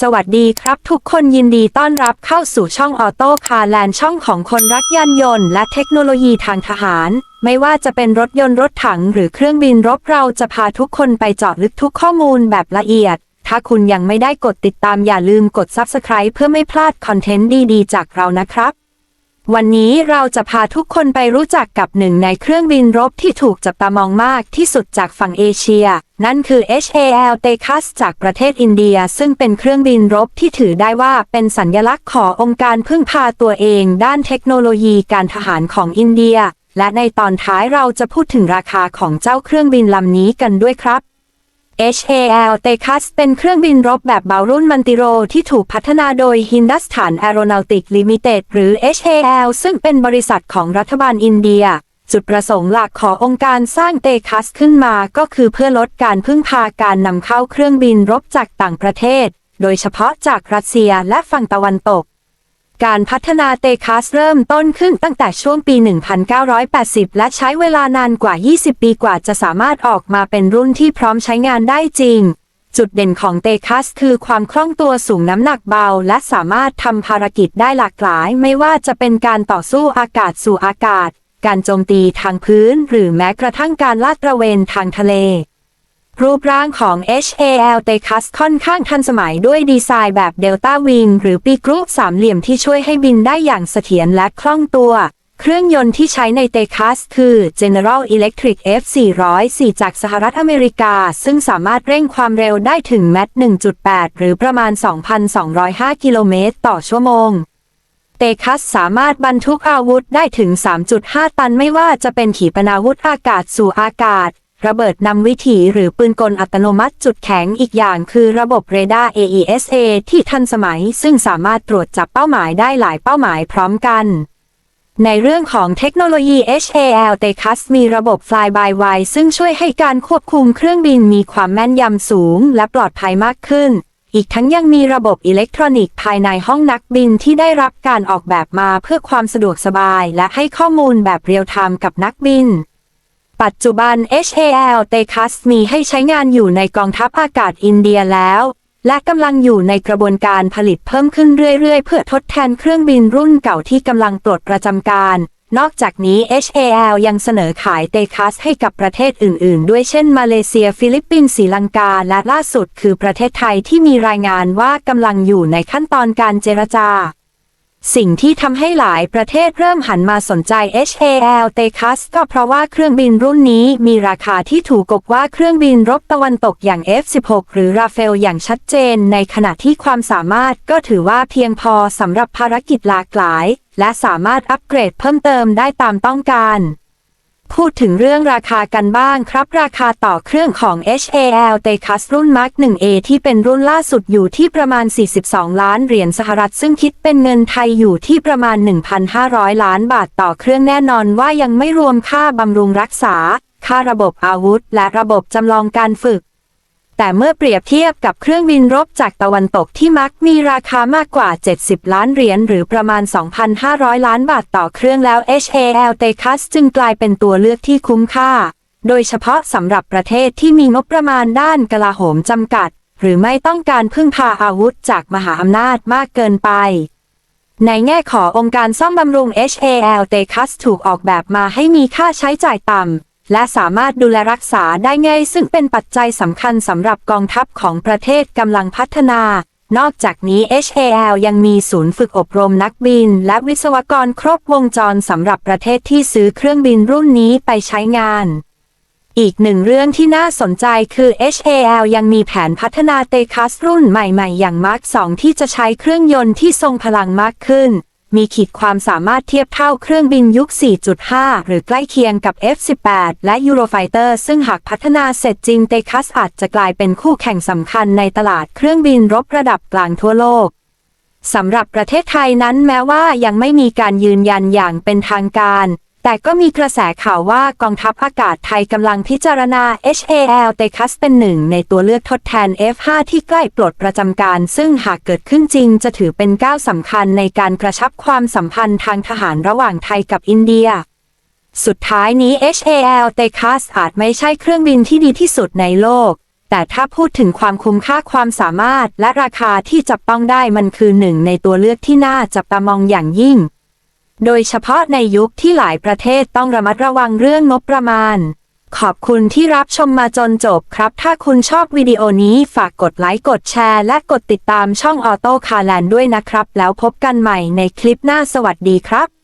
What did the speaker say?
สวัสดีครับทุกคนยินดีต้อนรับเข้าสู่ช่องออโต้คาร์แลนช่องของคนรักยานยนต์และเทคโนโลยีทางทหาร ไม่ว่าจะเป็นรถยนต์รถถังหรือเครื่องบินรบเราจะพาทุกคนไปเจาะลึกทุกข้อมูลแบบละเอียด ถ้าคุณยังไม่ได้กดติดตามอย่าลืมกด Subscribe เพื่อไม่พลาดคอนเทนต์ดีๆ จากเรานะครับ วันนี้เราจะพาทุกคนไปรู้จักกับหนึ่งในเครื่องบินรบที่ถูกจับตามองมากที่สุดจากฝั่งเอเชีย นั่นคือ HAL t e c a s จากประเทศอินเดีย ซึ่งเป็นเครื่องบินรบที่ถือได้ว่าเป็นสัญญลักษณ์ขององค์การพึ่งพาตัวเองด้านเทคโนโลยีการทหารของอินเดีย และในตอนท้ายเราจะพูดถึงราคาของเจ้าเครื่องบินลำนี้กันด้วยครับ HAL t e c a s เป็นเครื่องบินรบแบบเบารุ่นมันติโรที่ถูกพัฒนาโดย Hindustan Aeronautics Limited หรือ HAL ซึ่งเป็นบริษัทของรัฐบาลอินเดีย จุดประสงค์หลักขององค์การสร้างเตคัสขึ้นมาก็คือเพื่อลดการพึ่งพาการนำเข้าเครื่องบินรบจากต่างประเทศ โดยเฉพาะจากรัสเซียและฝั่งตะวันตก การพัฒนาเตคัสเริ่มต้นขึ้นตั้งแต่ช่วงปี 1980 และใช้เวลานานกว่า 20 ปีกว่าจะสามารถออกมาเป็นรุ่นที่พร้อมใช้งานได้จริง จุดเด่นของเตคัสคือความคล่องตัวสูงน้ำหนักเบา และสามารถทำภารกิจได้หลากหลาย ไม่ว่าจะเป็นการต่อสู้อากาศสู่อากาศ การโจมตีทางพื้น หรือแม้กระทั่งการลาดตระเวนทางทะเล รูปร่างของ HAL t e c a s ค่อนข้างทันสมัยด้วยดีไซน์แบบ Delta Wing หรือปีกรูปสามเหลี่ยมที่ช่วยให้บินได้อย่างเสถียรและคล่องตัว เครื่องยนต์ที่ใช้ใน t e c a s คือ General Electric F404 จากสหรัฐอเมริกา ซึ่งสามารถเร่งความเร็วได้ถึงแมต1.8 หรือประมาณ 2,205 กิโลเมตรต่อชั่วโมงเตคัสสามารถบรรทุกอาวุธได้ถึง 3.5 ตันไม่ว่าจะเป็นขีปนาวุธอากาศสู่อากาศ ระเบิดนำวิถีหรือปืนกลอัตโนมัติจุดแข็งอีกอย่างคือระบบเรดาร์ AESA ที่ทันสมัย ซึ่งสามารถตรวจจับเป้าหมายได้หลายเป้าหมายพร้อมกัน ในเรื่องของเทคโนโลยี HAL t e c a s มีระบบ Fly by Wire ซึ่งช่วยให้การควบคุมเครื่องบินมีความแม่นยำสูง และปลอดภัยมากขึ้น อีกทั้งยังมีระบบอิเล็กทรอนิกส์ภายในห้องนักบินที่ได้รับการออกแบบมาเพื่อความสะดวกสบาย และให้ข้อมูลแบบเรียลไทม์กับนักบิน ปัจจุบัน HAL t e c a s มีให้ใช้งานอยู่ในกองทัพอากาศอินเดียแล้ว และกำลังอยู่ในกระบวนการผลิตเพิ่มขึ้นเรื่อยๆ เพื่อทดแทนเครื่องบินรุ่นเก่าที่กำลังปลดประจำการ นอกจากนี้ HAL ยังเสนอขายเตคัสให้กับประเทศอื่นๆ ด้วยเช่น มาเลเซีย ฟิลิปปินส์ศรีลังกา และล่าสุดคือประเทศไทยที่มีรายงานว่ากำลังอยู่ในขั้นตอนการเจรจา สิ่งที่ทำให้หลายประเทศเริ่มหันมาสนใจ HAL t e c a s ก็เพราะว่าเครื่องบินรุ่นนี้มีราคาที่ถูกกว่าเครื่องบินรบตะวันตกอย่าง F16 หรือราเฟลอย่างชัดเจน ในขณะที่ความสามารถก็ถือว่าเพียงพอสำหรับภารกิจหลากหลาย และสามารถอัปเกรดเพิ่มเติมได้ตามต้องการ พูดถึงเรื่องราคากันบ้างครับ ราคาต่อเครื่องของ HAL t e c a s รุ่น Mark 1A ที่เป็นรุ่นล่าสุดอยู่ที่ประมาณ 42 ล้านเหรียญสหรัฐ ซึ่งคิดเป็นเงินไทยอยู่ที่ประมาณ 1,500 ล้านบาทต่อเครื่องแน่นอนว่ายังไม่รวมค่าบำรุงรักษา ค่าระบบอาวุธ และระบบจำลองการฝึก แต่เมื่อเปรียบเทียบกับเครื่องบินรบจากตะวันตกที่มักมีราคามากกว่า 70 ล้านเหรียญหรือประมาณ 2,500 ล้านบาทต่อเครื่องแล้ว HAL t e c a s จึงกลายเป็นตัวเลือกที่คุ้มค่า โดยเฉพาะสำหรับประเทศที่มีงบประมาณด้านกลาโหมจำกัด หรือไม่ต้องการพึ่งพาอาวุธจากมหาอำนาจมากเกินไป ในแง่ขององค์การซ่อมบำรุง HAL t e c a s ถูกออกแบบมาให้มีค่าใช้จ่ายต่ำ และสามารถดูแลรักษาได้ง่ายซึ่งเป็นปัจจัยสำคัญสำหรับกองทัพของประเทศกำลังพัฒนา นอกจากนี้ HAL ยังมีศูนย์ฝึกอบรมนักบิน และวิศวกรครบวงจรสำหรับประเทศที่ซื้อเครื่องบินรุ่นนี้ไปใช้งานอีกหนึ่งเรื่องที่น่าสนใจคือ HAL ยังมีแผนพัฒนาเตคัสรุ่นใหม่ๆ อย่าง Mark 2 ที่จะใช้เครื่องยนต์ที่ทรงพลังมากขึ้น มีขีดความสามารถเทียบเท่าเครื่องบินยุค 4.5 หรือใกล้เคียงกับ F18 และ Eurofighter ซึ่งหากพัฒนาเสร็จจริงเตคัสอาจจะกลายเป็นคู่แข่งสำคัญในตลาดเครื่องบินรบระดับกลางทั่วโลกสำหรับประเทศไทยนั้นแม้ว่ายังไม่มีการยืนยันอย่างเป็นทางการ แต่ก็มีกระแสข่าวว่ากองทัพอากาศไทยกำลังพิจารณา HAL t e c a s เป็นหนึ่งในตัวเลือกทดแทน F5 ที่ใกล้ปลดประจำการ ซึ่งหากเกิดขึ้นจริงจะถือเป็นก้าวสำคัญในการกระชับความสัมพันธ์ทางทหารระหว่างไทยกับอินเดีย สุดท้ายนี้ HAL t e c a s อาจไม่ใช่เครื่องบินที่ดีที่สุดในโลก แต่ถ้าพูดถึงความคุ้มค่าความสามารถและราคาที่จับต้องได้มันคือหนึ่งในตัวเลือกที่น่าจับตามองอย่างยิ่ง โดยเฉพาะในยุคที่หลายประเทศต้องระมัดระวังเรื่องงบประมาณ ขอบคุณที่รับชมมาจนจบครับ ถ้าคุณชอบวิดีโอนี้ฝากกดไลค์กดแชร์ และกดติดตามช่องออโต้คาแลนด้วยนะครับ แล้วพบกันใหม่ในคลิปหน้าสวัสดีครับ